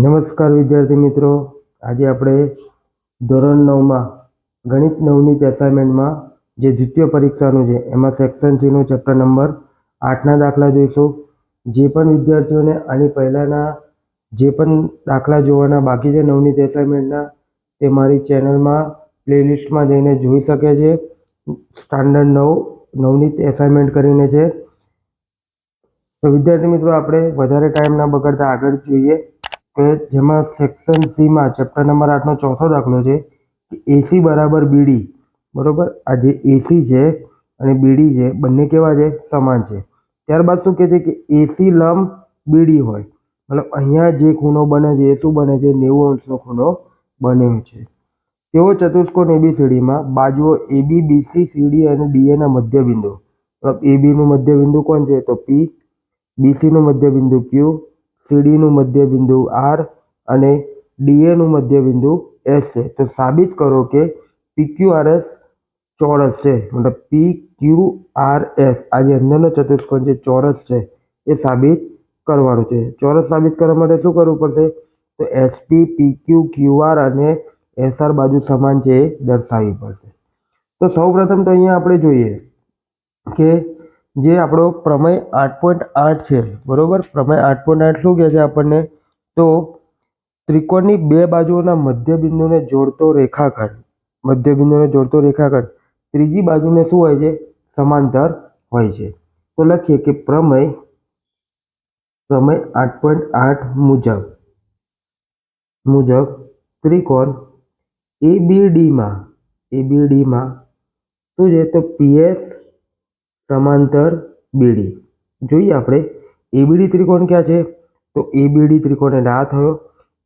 નમસ્કાર વિદ્યાર્થી મિત્રો. આજે આપણે ધોરણ નવમાં, ગણિત નવની એસાઇનમેન્ટમાં જે દ્વિતીય પરીક્ષાનું છે, એમાં સેક્શન થ્રીનો ચેપ્ટર નંબર આઠના દાખલા જોઈશું. જે પણ વિદ્યાર્થીઓને આની પહેલાંના જે પણ દાખલા જોવાના બાકી છે નવની એસાઇનમેન્ટના તે મારી ચેનલમાં પ્લેલિસ્ટમાં જઈને જોઈ શકે છે. સ્ટાન્ડર્ડ નવ, નવની એસાઇનમેન્ટ કરીને છે. તો વિદ્યાર્થી મિત્રો, આપણે વધારે ટાઈમ ના બગાડતા આગળ જોઈએ. કે જેમાં સેક્શન સીમાં ચેપ્ટર નંબર આઠનો ચોથો દાખલો છે કે એસી બરાબર બીડી બરાબર? આ જે એસી છે અને બીડી છે, બંને કેવા છે? સમાન છે. ત્યારબાદ શું કહે છે કે એસી લંબ બીડી હોય. મતલબ અહીંયા જે ખૂણો બને છે, એ શું બને છે? નેવું અંશનો ખૂણો બને છે. તેઓ ચતુષ્કોણ એબીસીડીમાં બાજુઓ એબી બીસી સીડી અને ડીએના મધ્યબિંદુ. મતલબ એબીનું મધ્યબિંદુ કોણ છે? તો પી બીસીનું મધ્યબિંદુ ક્યુ સીડીનું મધ્યબિંદુ આર અને ડીએનું મધ્યબિંદુ એસ છે. તો સાબિત કરો કે પીક્યુઆરએસ ચોરસ છે. મતલબ પી ક્યુ આર એસ આ જે અંદરનો ચતુષ્કોણ જે ચોરસ છે, એ સાબિત કરવાનું છે. ચોરસ સાબિત કરવા માટે શું કરવું પડશે? તો એસપી પી ક્યુ ક્યુઆર અને એસઆર બાજુ સમાન છે એ દર્શાવવી પડશે. તો સૌપ્રથમ તો અહીંયા આપણે જોઈએ કે જે આપણો પ્રમેય આઠ પોઈન્ટ આઠ છે, બરાબર? પ્રમેય આઠ પોઈન્ટ આઠ શું કહે છે આપણને? તો ત્રિકોણની બે બાજુઓના મધ્યબિંદુને જોડતો રેખાખંડ, મધ્યબિંદુને જોડતો રેખાખંડ, ત્રીજી બાજુને શું હોય છે? સમાંતર હોય છે. તો લખીએ કે પ્રમેય પ્રમેય આઠ પોઈન્ટ આઠ મુજબ મુજબ ત્રિકોણ એબીડીમાં એબીડીમાં શું છે? તો પીએસ સમાંતર બીડી. જોઈએ આપણે એબીડી ત્રિકોણ ક્યાં છે? તો એબીડી ત્રિકોણ એટલે આ થયો.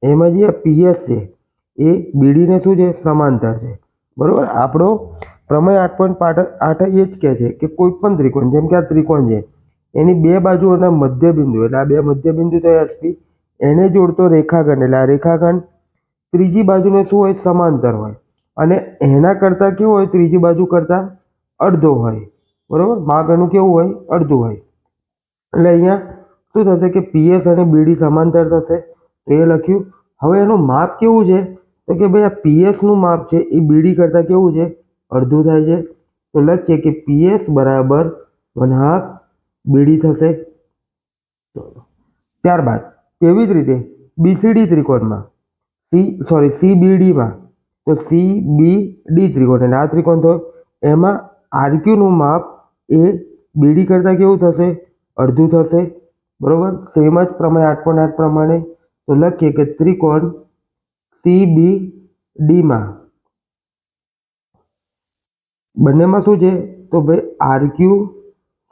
એમાં જે પીએસ છે, એ બીડીને શું છે? સમાંતર છે. બરાબર? આપણો પ્રમેય આઠ પોઈન્ટ આઠ એ જ કહે છે કે કોઈ પણ ત્રિકોણ, જેમ કે આ ત્રિકોણ છે, એની બે બાજુઓના મધ્યબિંદુ, એટલે આ બે મધ્યબિંદુ તો એસપી એને જોડતો રેખાખંડ, એટલે આ રેખાખંડ ત્રીજી બાજુને શું હોય? સમાંતર હોય. અને એના કરતાં કેવું હોય? ત્રીજી બાજુ કરતાં અડધો હોય. બરોબર? માપ એનું કેવું હોય? અડધું હોય. એટલે અહીંયા શું થશે કે પીએસ અને બીડી સમાંતર થશે. તો એ લખ્યું, હવે એનું માપ કેવું છે? તો કે ભાઈ, આ પીએસનું માપ છે, એ બીડી કરતાં કેવું છે? અડધું થાય છે. તો લખીએ કે પીએસ બરાબર વન હાફ બીડી થશે. ત્યારબાદ તેવી જ રીતે? બીસીડી ત્રિકોણમાં. સી સોરી સીબીડીમાં તો સી બી ડી ત્રિકોણ, એટલે આ ત્રિકોણ થયો એમાં આરક્યુનું માપ એ બીડી કરતાં કેવું થશે? અડધું થશે. બરાબર? સેમ જ પ્રમાણે આઠ પોઈન્ટ આઠ પ્રમાણે તો લખીએ કે ત્રિકોણ સી બી ડીમાં બંનેમાં શું છે? તો ભાઈ આરક્યુ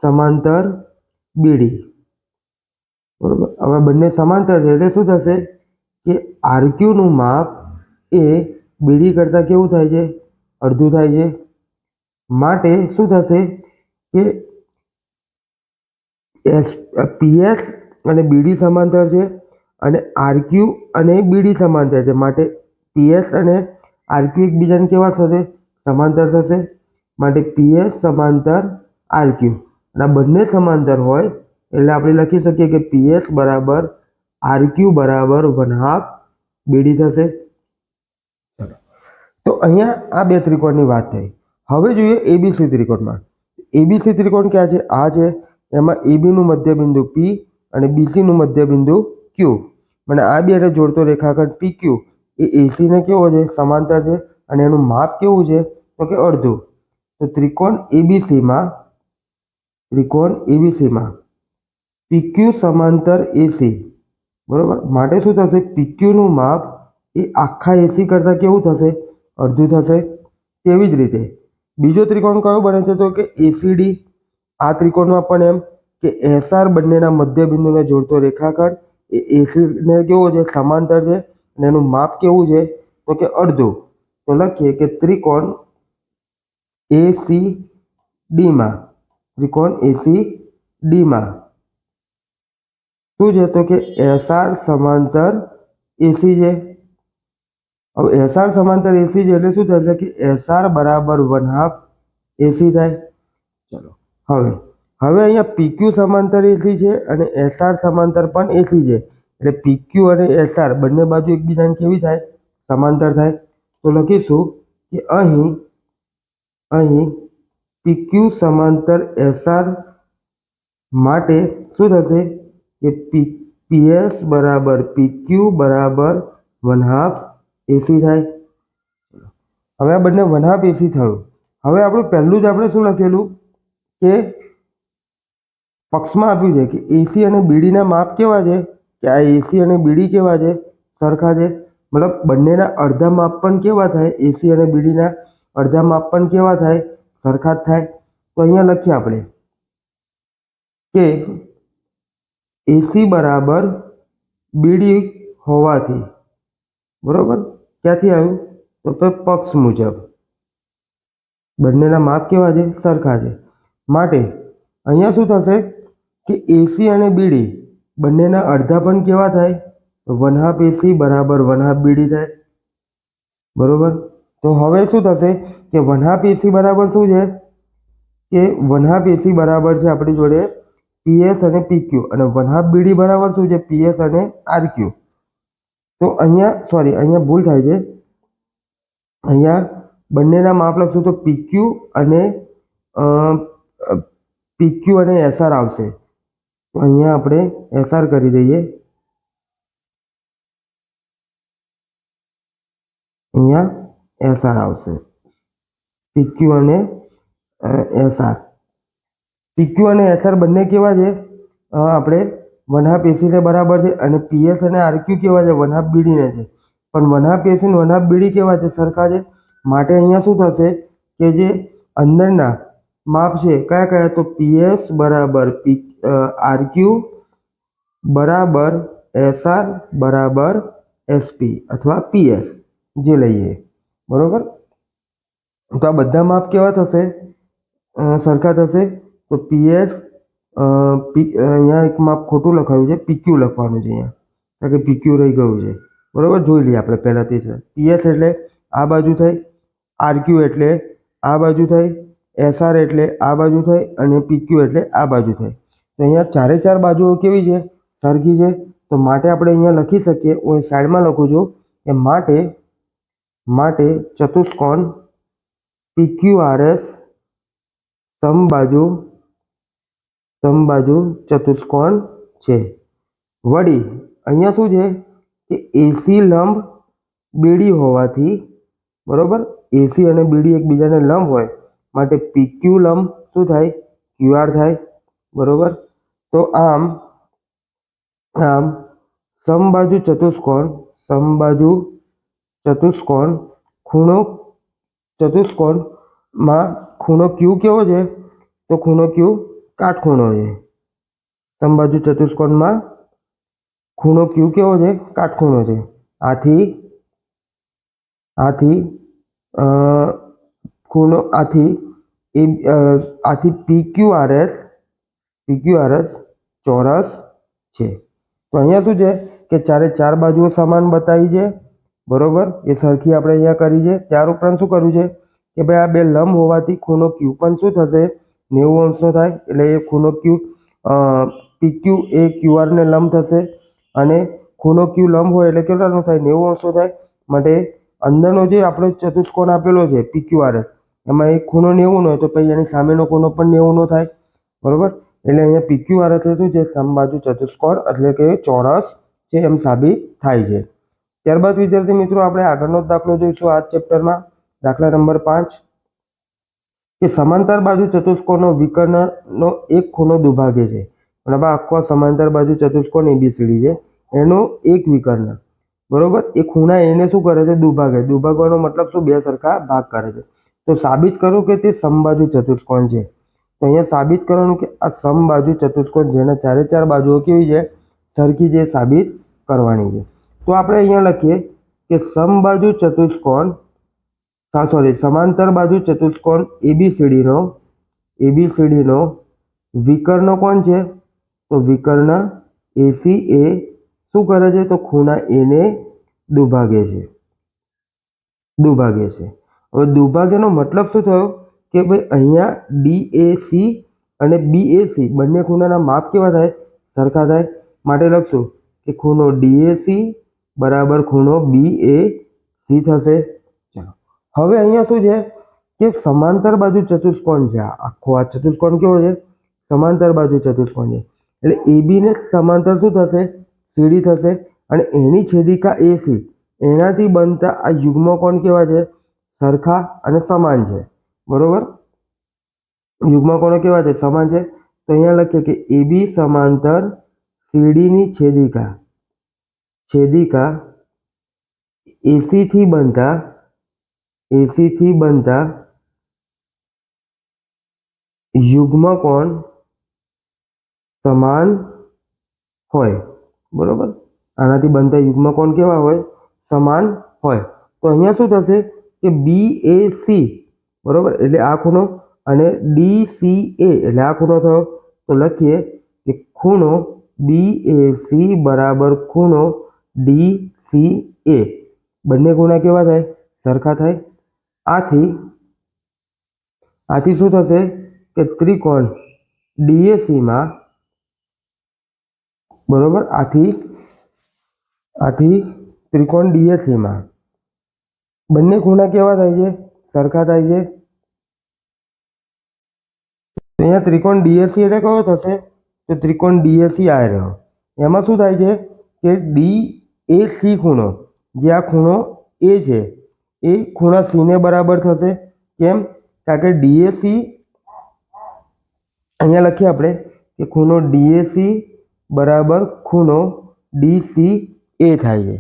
સમાંતર બીડી બરાબર? હવે બંને સમાંતર છે એટલે શું થશે કે આરક્યુનું માપ એ બીડી કરતાં કેવું થાય છે? અડધું થાય છે. માટે શું થશે? કે એસ પીએસ અને બીડી સમાંતર છે અને આરક્યુ અને બીડી સમાંતર છે. માટે પીએસ અને આરક્યુ એકબીજાને કેવા થશે? સમાંતર થશે. માટે પીએસ સમાંતર આરક્યુ. અને આ બંને સમાંતર હોય એટલે આપણે લખી શકીએ કે પીએસ બરાબર આરક્યુ બરાબર વન હાફ બીડી થશે. તો અહીંયા આ બે ત્રિકોણની વાત થઈ. હવે જોઈએ એબીસી ત્રિકોણમાં. એબીસી ત્રિકોણ ક્યાં છે? આ છે એમાં એબીનું મધ્યબિંદુ પી અને બીસીનું મધ્યબિંદુ ક્યુ. મને આ બેને જોડતો રેખાખંડ પી ક્યુ. એ એસીને કેવો છે? સમાંતર છે. અને એનું માપ કેવું છે? તો કે અડધું. તો ત્રિકોણ એબીસીમાં ત્રિકોણ એબીસીમાં પીક્યુ સમાંતર એસી. બરોબર? માટે શું થશે? પીક્યુનું માપ એ આખા એસી કરતાં કેવું થશે? અડધું થશે. તેવી જ રીતે બીજો ત્રિકોણ કયો બને છે તો કે એસીડી આ ત્રિકોણમાં પણ એમ કે એસઆર બંનેના મધ્યબિંદુને જોડતો રેખાખંડ એ એસીને કેવો છે? સમાંતર છે. અને એનું માપ કેવું છે? તો કે અડધું. તો લખીએ કે ત્રિકોણ એસી ડીમાં ત્રિકોણ એસી ડીમાં શું છે? તો કે એસઆર સમાંતર એસી છે. હવે એસઆર સમાંતર એસી છે એટલે શું થશે કે એસઆર બરાબર વન હાફ એસી થાય ચલો હવે હવે અહીંયા પીક્યુ સમાંતર એસી છે અને એસઆર સમાંતર પણ એસી છે એટલે પીક્યુ અને એસઆર બંને બાજુ એકબીજાને કેવી થાય? સમાંતર થાય। તો લખીશું કે અહીં અહીં પીક્યુ સમાંતર એસઆર માટે શું થશે? કે પી, પીએસ બરાબર પીક્યુ બરાબર વન હાફ એસી થાય. હવે આ બંને વન હાફ એસી થયું. હવે આપણું પહેલું જ આપણે શું લખેલું? કે પક્ષમાં આપ્યું છે કે એસી અને બીડીના માપ કેવા છે? કે આ એસી અને બીડી કેવા છે? સરખા છે. મતલબ બંનેના અડધા માપ પણ કેવા થાય? એસી અને બીડીના અડધા માપ પણ કેવા થાય? સરખા જ થાય. તો અહીંયા લખીએ આપણે કે એસી બરાબર બીડી હોવાથી. બરોબર? ક્યાંથી આવ્યું તો કે પક્ષ મુજબ. બંનેના માપ કેવા છે? સરખા છે. માટે અહીંયા શું થશે કે એસી અને બીડી બંનેના અડધા પણ કેવા થાય? તો વન હાફ એસી બરાબર વન હાફ બીડી થાય. બરોબર? તો હવે શું થશે કે વન હાફ એસી બરાબર શું છે? કે વન હાફ એસી બરાબર છે આપણી જોડે પીએસ અને પીક્યુ અને વન હાફ બીડી બરાબર શું છે? પીએસ અને આરક્યુ તો અહીંયા સોરી અહીંયા ભૂલ થાય છે. અહીંયા બંનેના માપ લખશું તો પીક્યુ અને પીક્યુ અને એસઆર આવશે. તો અહીંયા આપણે એસઆર કરી દઈએ. અહીંયા એસઆર આવશે. પીક્યુ અને એસઆર પીક્યુ અને એસઆર બંને કેવા છે? આપણે વન એસીને બરાબર છે અને પીએસ અને આરક્યુ કેવા છે? વન હાફ બીડીને છે. પણ one AC one half BD કેવા છે સરખા છે? માટે અહીંયા શું થશે કે જે અંદરના માપ છે કયા કયા? તો પીએસ બરાબર પી આરક્યુ બરાબર એસઆર બરાબર એસપી અથવા પીએસ જે લઈએ. બરોબર? તો આ બધા માપ કેવા થશે? સરખા થશે. તો પીએસ પી અહીંયા એક માપ ખોટું લખાયું છે પીક્યુ લખવાનું છે અહીંયા. કારણ કે પીક્યુ રહી ગયું છે. બરાબર? જોઈ લઈએ આપણે પહેલાંથી છે. પીએસ એટલે આ બાજુ થઈ આરક્યુ એટલે આ બાજુ થઈ એસઆર એટલે આ બાજુ થઈ અને પીક્યુ એટલે આ બાજુ થઈ. તો અહીંયા ચારે ચાર બાજુઓ કેવી છે? સરખી છે. તો માટે આપણે અહીંયા લખી શકીએ, હું સાઈડમાં લખું છું કે માટે માટે ચતુષ્કોણ પીક્યુઆરએસ સમબાજુ સમબાજુ ચતુષ્કોણ છે. વળી અહીંયા શું છે કે એસી લંબ બીડી હોવાથી, બરાબર? એસી અને બીડી એકબીજાને લંબ હોય માટે પીક્યુ લંબ શું થાય? ક્યુઆર થાય, બરાબર? તો આમ આમ સમબાજુ ચતુષ્કોણ સમબાજુ ચતુષ્કોણ, ખૂણો ચતુષ્કોણમાં ખૂણો ક્યુ કેવો છે? તો ખૂણો ક્યુ કાટખૂણો છે. સમબાજુ ચતુષ્કોણમાં ખૂણો ક્યુ કેવો છે? કાટખૂણો છે. આથી આથી ખૂણો, આથી, એ આથી P Q R S P Q R S ચોરસ છે. તો અહીંયા શું છે? કે ચારે ચાર બાજુઓ સમાન બતાવી છે. બરોબર? એ સરખી આપણે અહીંયા કરી છે. ત્યાર ઉપરાંત શું કર્યું છે? કે ભાઈ આ બે લંબ હોવાથી ખૂણો ક્યુ પણ શું થશે? નેવું અંશનો થાય એટલે એ ખૂણો ક્યુ પી ક્યુ એ ક્યુઆરને લંબ થશે અને ખૂણો ક્યુ લંબ હોય એટલે કેટલાનો થાય? નેવું અંશનો થાય. માટે અંદરનો જે આપણો ચતુષ્કોણ આપેલો છે પી ક્યુ આર એસ એમાં એક ખૂણો નેવું હોય તો પછી એની સામેનો ખૂણો પણ નેવુંનો થાય. બરાબર? એટલે અહીંયા પી ક્યુ આર એટલે શું છે? સમબાજુ ચતુષ્કોણ એટલે કે ચોરસ છે એમ સાબિત થાય છે. ત્યારબાદ વિદ્યાર્થી મિત્રો, આપણે આગળનો જ દાખલો જોઈશું આ ચેપ્ટરમાં દાખલા નંબર પાંચ. કે સમાંતર બાજુ ચતુષ્કોણનો વિકર્ણનો એક ખૂણો દુભાગે છે. બરાબર આખો સમાંતર બાજુ ચતુષ્કોણ એબીસીડી છે. એનો એક વિકર્ણ. બરોબર? એ ખૂણા એને શું કરે છે? દુભાગે. દુભાગવાનો મતલબ શું? બે સરખા ભાગ કરે છે. તો સાબિત કરો કે તે સમબાજુ ચતુષ્કોણ છે. તો અહીંયા સાબિત કરવાનું કે આ સમબાજુ ચતુષ્કોણ જેના ચારે ચાર બાજુઓ કેવી છે? સરખી એ સાબિત કરવાની છે. તો આપણે અહીંયા લખીએ કે સમબાજુ ચતુષ્કોણ સોરી સમાંતર બાજુ ચતુષ્કોણ એબીસીડીનો એબીસીડીનો વિકર્ણ કોણ છે? તો વિકર્ણ એસી એ શું કરે છે? તો ખૂણા એને દુભાગે છે. દુભાગે છે. હવે દુભાગ્યનો મતલબ શું થયો? કે ભાઈ અહીંયા ડીએસી અને બીએસી બંને ખૂણાના માપ કેવા થાય? સરખા થાય. માટે લખશું કે ખૂણો ડીએસી બરાબર ખૂણો બી એ સી થશે. હવે અહીંયા શું છે કે સમાંતર બાજુ ચતુષ્કોણ છે. આખો આ ચતુષ્કોણ કેવો છે? સમાંતર બાજુ ચતુષ્કોણ છે. એટલે એ ને સમાંતર શું થશે? સીડી થશે. અને એની છેદિકા એસી એનાથી બનતા આ યુગ્મકોણ કેવા છે? સરખા અને સમાન છે. બરોબર? યુગ્મકોણો કેવા છે? સમાન છે. તો અહીંયા લખીએ કે એબી સમાંતર સીડીની છેદિકા. છેદિકા એસી થી બનતા એસી બનતા બનતા યુગ્મકોણ સમાન હોય, બરોબર? આનાથી બનતા યુગ્મકોણ કેવા હોય? સમાન હોય. તો અહીંયા શું થશે કે બી એ સી બરોબર? એટલે આ ખૂણો અને ડી સી એ એટલે આ ખૂણો થયો. તો લખીએ કે ખૂણો બી એ સી બરાબર ખૂણો ડી સી એ બંને ખૂણા કેવા થાય? સરખા થાય. આથી આથી શું થશે કે ત્રિકોણ ડીએસીમાં બરોબર, આથી આથી ત્રિકોણ ડીએસીમાં બંને ખૂણા કેવા થાય છે? સરખા થાય છે. અહીંયા ત્રિકોણ ડીએસી એટલે કયો થશે? તો ત્રિકોણ ડીએસી આ રહ્યો. એમાં શું થાય છે? કે ડી એ સી ખૂણો, જે આ ખૂણો એ છે એ ખૂણા સીને બરાબર થશે. કેમ? કારણ કે ડીએસી અહીંયા લખીએ આપણે કે ખૂણો ડીએસી બરાબર ખૂણો ડીસી એ થાય છે.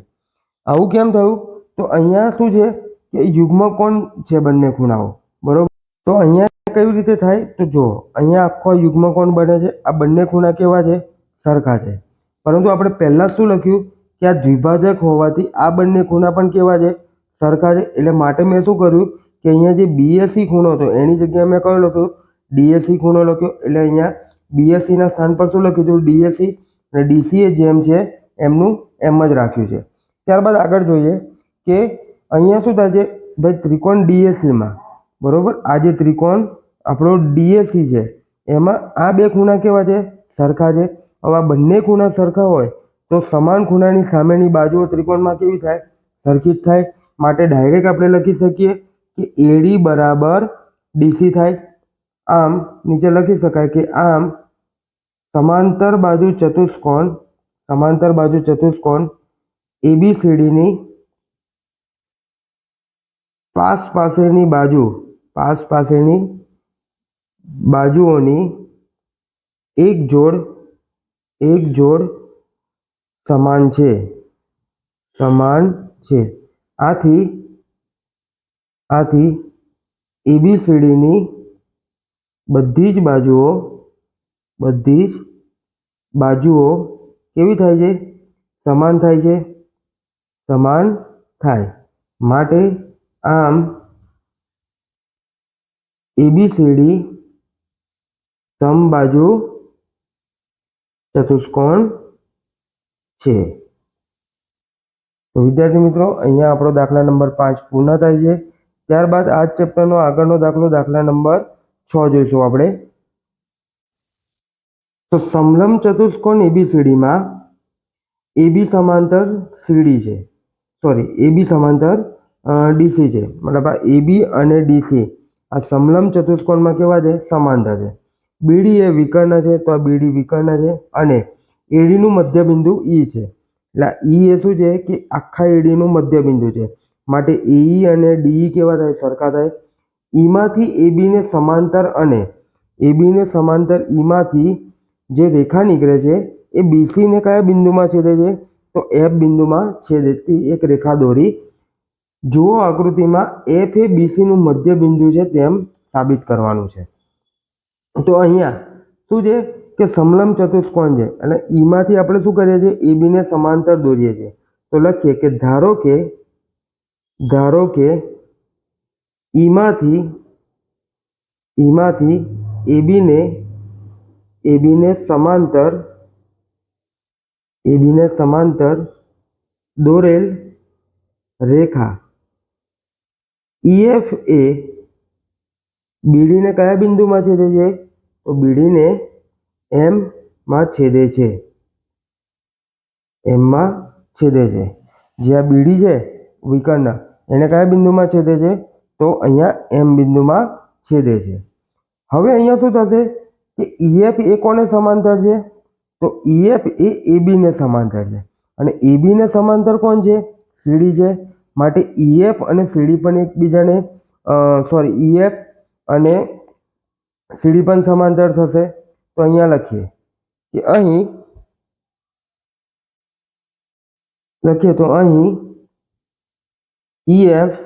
આવું કેમ થયું? તો અહીંયા શું છે? કે યુગ્મકોણ છે બંને ખૂણાઓ. બરાબર? તો અહીંયા કેવી રીતે થાય? તો જુઓ અહીંયા આખો યુગ્મકોણ બને છે. આ બંને ખૂણા કેવા છે? સરખા છે. પરંતુ આપણે પહેલાં શું લખ્યું? કે આ દ્વિભાજક હોવાથી આ બંને ખૂણા પણ કેવા છે? સરખા છે એટલે માટે મેં શું કર્યું કે અહીંયા જે બીએસસી ખૂણો હતો, એની જગ્યાએ મેં કયો લખ્યો ડીએસસી ખૂણો લખ્યો, એટલે અહીંયા બીએસસીના સ્થાન પર શું લખ્યું હતું? ડીએસસી અને ડીસીએ જેમ છે, એમનું એમ જ રાખ્યું છે. ત્યારબાદ આગળ જોઈએ કે અહીંયા શું થાય છે? ભાઈ, ત્રિકોણ ડીએસસીમાં બરાબર? આ જે ત્રિકોણ આપણો ડીએસસી છે, એમાં આ બે ખૂણા કેવા છે? સરખા છે. હવે આ બંને ખૂણા સરખા હોય, તો સમાન ખૂણાની સામેની બાજુઓ ત્રિકોણમાં કેવી થાય? સરખી જ થાય. માટે ડાયરેક્ટ આપણે લખી શકીએ કે એડી બરાબર ડીસી થાય. આમ નીચે લખી શકાય કે આમ સમાંતર બાજુ ચતુષ્કોણ, સમાંતર બાજુ ચતુષ્કોણ એબીસીડીની પાસ પાસેની બાજુ, પાસ પાસેની બાજુઓની એક જોડ એક જોડ સમાન છે. સમાન છે. આથી આથી એબીસીડીની બધી જ બાજુઓ, બધી જ બાજુઓ કેવી થાય છે? સમાન થાય છે. સમાન થાય. માટે આમ એબીસીડી સમબાજુ ચતુષ્કોણ છે. તો વિદ્યાર્થી મિત્રો, અહીંયા આપણો દાખલા નંબર પાંચ પૂર્ણ થાય છે. ત્યારબાદ આ ચેપ્ટરનો આગળનો દાખલો, દાખલા નંબર છ જોઈશું આપણે. તો સમલમ ચતુષ્કોણ એબીસીડીમાં એબી સમાંતર સીડી છે. સોરી એબી સમાંતર ડીસી છે. મતલબ આ એબી અને ડીસી આ સમલમ ચતુષ્કોણમાં કેવા છે? સમાંતર છે. બીડી એ વિકર્ણ છે, તો આ બીડી વિકર્ણ છે અને એડીનું મધ્યબિંદુ ઈ છે. એટલે ઈ એ શું છે કે આખા એડીનું મધ્યબિંદુ છે. માટે એઈ અને ડીઈ કેવા થાય? સરખા થાય. ઈમાંથી એબીને સમાંતર અને એબીને સમાંતર ઈમાંથી જે રેખા નીકળે છે, એ બીસીને કયા બિંદુમાં છેદે છે? તો એફ બિંદુમાં છેદતી એક રેખા દોરી. જુઓ આકૃતિમાં એફ એ બીસીનું મધ્ય બિંદુ છે તેમ સાબિત કરવાનું છે. તો અહીંયા શું છે? કે સમલંબ ચતુષ્કોણ છે. અને ઈમાંથી આપણે શું કરીએ છીએ? એ બીને સમાંતર દોરીએ છીએ. તો લખીએ કે ધારો કે ધારો કે ઈમાંથી ઈમાંથી એબીને એબીને સમાંતર એબીને સમાંતર દોરેલ રેખા. ઈએફ એ બીડીને કયા બિંદુમાં છેદે છે? તો બીડીને એમ માં છેદે છે. એમમાં છેદે છે. જે આ બીડી છે વિકર્ણ, એને કયા બિંદુમાં છેદે છે? તો અહીંયા એમ બિંદુમાં છેદે છે. હવે અહીંયા શું થશે? કે ઈએફ એ કોને સમાંતર છે? તો ઈએફ એ એબીને સમાંતર છે. અને એબીને સમાંતર કોણ છે? સીડી છે. માટે ઈએફ અને સીડી પણ એકબીજાને સોરી ઈએફ અને સીડી પણ સમાંતર થશે. તો અહીંયા લખીએ કે અહીં લખીએ તો અહીં ઈએફ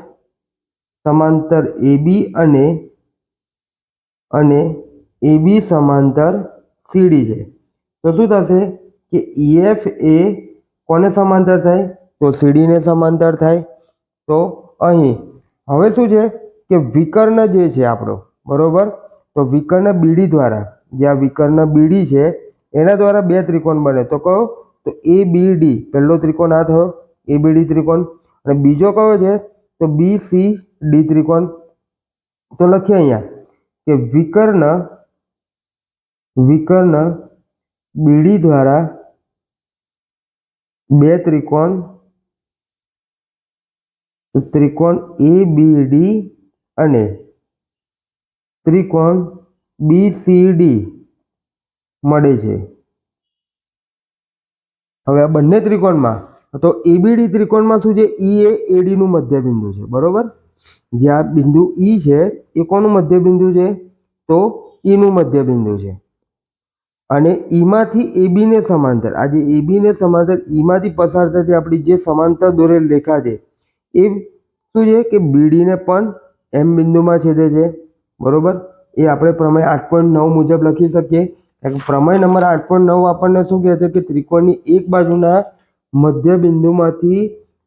સમાંતર એબી અને અને એબી સમાંતર સીડી છે. તો શું થશે કે ઈએફ એ કોને સમાંતર થાય? તો સીડીને સમાંતર થાય. તો અહીં હવે શું છે કે વિકર્ણ જે છે આપણો, બરોબર? તો વિકર્ણ બીડી દ્વારા જે આ વિકર્ણ બીડી છે, એના દ્વારા બે ત્રિકોણ બને. તો કયો તો એ બી ડી પહેલો ત્રિકોણ આ થયો એ બી ડી ત્રિકોણ. અને બીજો કયો છે, તો બી સી ડી ત્રિકોણ. તો લખીએ અહીંયા કે વિકર્ણ વિકર્ણ બીડી દ્વારા બે ત્રિકોણ ત્રિકોણ એ બી ડી અને ત્રિકોણ બી સી ડી મળે છે. હવે આ બંને ત્રિકોણમાં, તો એબીડી ત્રિકોણમાં શું છે? ઈ એ એડીનું મધ્યબિંદુ છે, બરોબર? જે આ બિંદુ ઈ છે, એ કોનું મધ્યબિંદુ છે? તો ઈનું મધ્યબિંદુ છે. અને ઈમાંથી એબીને સમાંતર, આ જે એબીને સમાંતર ઈમાંથી પસાર થતી આપણી જે સમાંતર દોરેલ રેખા છે, એ શું છે? કે બીડીને પણ એમ બિંદુમાં છેદે છે, બરોબર? એ આપણે પ્રમેય આઠ પોઈન્ટ નવ મુજબ લખી શકીએ. પ્રમેય નંબર આઠ પોઈન્ટ નવ આપણને શું કહે છે કે ત્રિકોણની એક બાજુના મધ્ય બિંદુમાંથી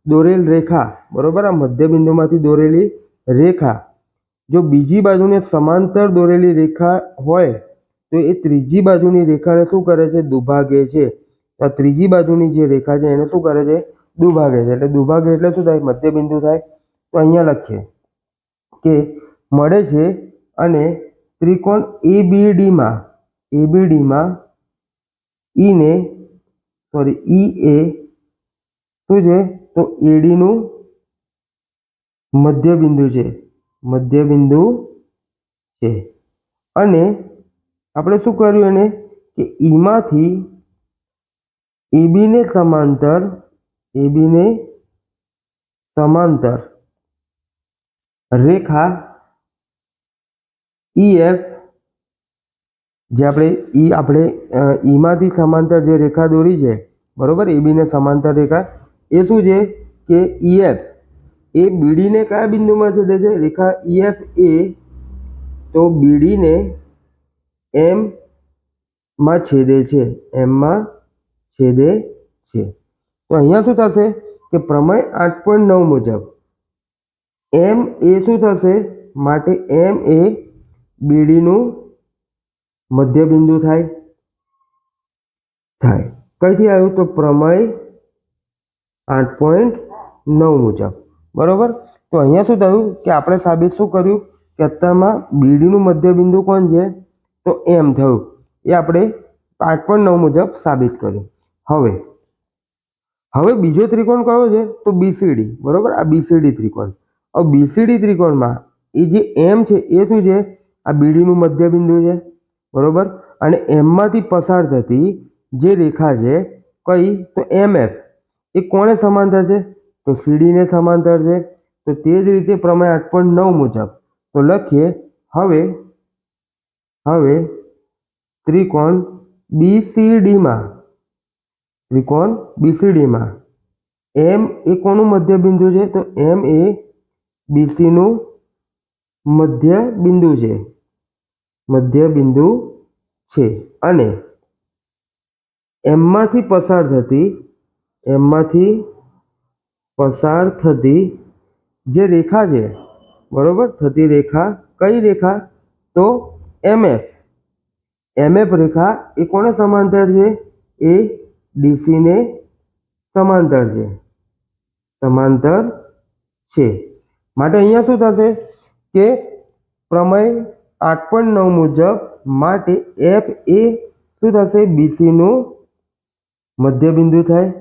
દોરેલ રેખા, બરોબર? આ મધ્ય બિંદુમાંથી દોરેલી રેખા. જો બીજી બાજુને સમાંતર દોરેલી રેખા હોય, તો એ ત્રીજી બાજુની રેખાને શું કરે છે? દુભાગે છે. આ ત્રીજી બાજુની જે રેખા છે, એને શું કરે છે? દુભાગે છે. એટલે દુભાગે એટલે શું થાય? મધ્ય બિંદુ થાય. તો અહીંયા લખીએ કે મળે છે અને ત્રિકોણ એબીડીમાં એબીડીમાં ઈને સોરી ઈ એ શું છે? તો એડીનું મધ્ય બિંદુ છે. મધ્ય બિંદુ છે. અને આપણે શું કર્યું એને? કે ઈમાંથી એબીને સમાંતર એબીને સમાંતર રેખા ઈએફ જે આપણે ઈ આપણે ઈમાંથી સમાંતર જે રેખા દોરી છે, બરોબર? બીને સમાંતર રેખા. એ શું છે? કે ઈએફ એ બીડીને કયા બિંદુમાં છેદે છે? રેખા ઈએફ એ, તો બીડીને એમમાં છેદે છે. એમમાં છેદે છે. તો અહીંયા શું થશે? કે પ્રમેય આઠ પોઈન્ટ નવ મુજબ એમ એ શું થશે? માટે એમ એ બીડીનું મધ્યબિંદુ થાય. થાય. કઈથી આવ્યું તો પ્રમેય આઠ પોઈન્ટ નવ મુજબ. બરાબર? તો અહીંયા શું થયું કે આપણે સાબિત શું કર્યું? કે અત્યારમાં બીડીનું મધ્યબિંદુ કોણ છે? તો એમ થયું. એ આપણે આઠ પોઈન્ટ નવ મુજબ સાબિત કર્યું. હવે હવે બીજો ત્રિકોણ કયો છે? તો બીસીડી. બરાબર? આ બીસીડી ત્રિકોણ. હવે બીસીડી ત્રિકોણમાં એ જે એમ છે, એ શું છે? આ બીડીનું મધ્યબિંદુ છે, બરાબર? અને એમમાંથી પસાર થતી જે રેખા છે, કઈ? તો એમ એફ. એ કોને સમાંતર છે? તો સીડીને સમાંતર છે. તો તે જ રીતે પ્રમેય આઠ પોઈન્ટ નવ મુજબ. તો લખીએ, હવે હવે, ત્રિકોણ બીસીડીમાં ત્રિકોણ બીસીડીમાં, એમ એ કોનું મધ્યબિંદુ છે? તો એમ એ બીસીનું મધ્ય બિંદુ છે. મધ્ય બિંદુ છે. અને એમમાંથી પસાર થતી, એમમાંથી પસાર થતી જે રેખા છે, બરોબર? થતી રેખા, કઈ રેખા? તો એમએફ. એમએફ રેખા એ કોને સમાંતર છે? એ ડીસીને સમાંતર છે. સમાંતર છે. માટે અહીંયા શું થશે? કે પ્રમેય આઠ પોઈન્ટ નવ મુજબ માટે એફ એ શું થશે? બીસીનું મધ્યબિંદુ થાય.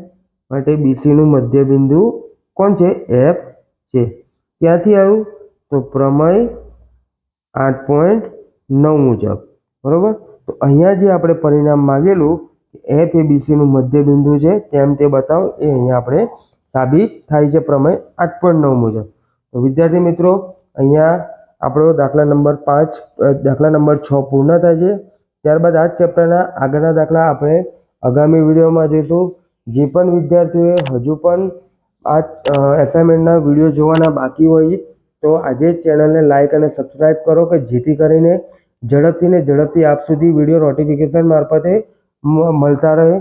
માટે બીસીનું મધ્યબિંદુ કોણ છે? એફ છે. ક્યાંથી આવ્યું? તો પ્રમેય આઠ પોઈન્ટ નવ મુજબ. બરાબર? તો અહીંયા જે આપણે પરિણામ માગેલું એફ એ બીસીનું મધ્યબિંદુ છે, તેમ તે બતાવો. એ અહીંયા આપણે સાબિત થાય છે પ્રમેય આઠ પોઈન્ટ નવ મુજબ. તો વિદ્યાર્થી મિત્રો, અહીંયા આપણો દાખલા નંબર પાંચ દાખલા નંબર છ પૂર્ણ થાય છે. ત્યારબાદ આ જ ચેપ્ટરના આગળના દાખલા આપણે આગામી વિડીયોમાં જોઈશું. જે પણ વિદ્યાર્થીઓએ હજુ પણ આ એસાઇનમેન્ટના વીડિયો જોવાના બાકી હોય, તો આજે ચેનલને લાઇક અને સબસ્ક્રાઈબ કરો કે જેથી કરીને ઝડપથી ને ઝડપથી આપ સુધી વીડિયો નોટિફિકેશન મારફતે મળતા રહે.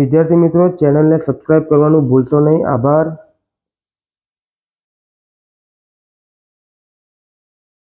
વિદ્યાર્થી મિત્રો, ચેનલને સબસ્ક્રાઈબ કરવાનું ભૂલશો નહીં. આભાર.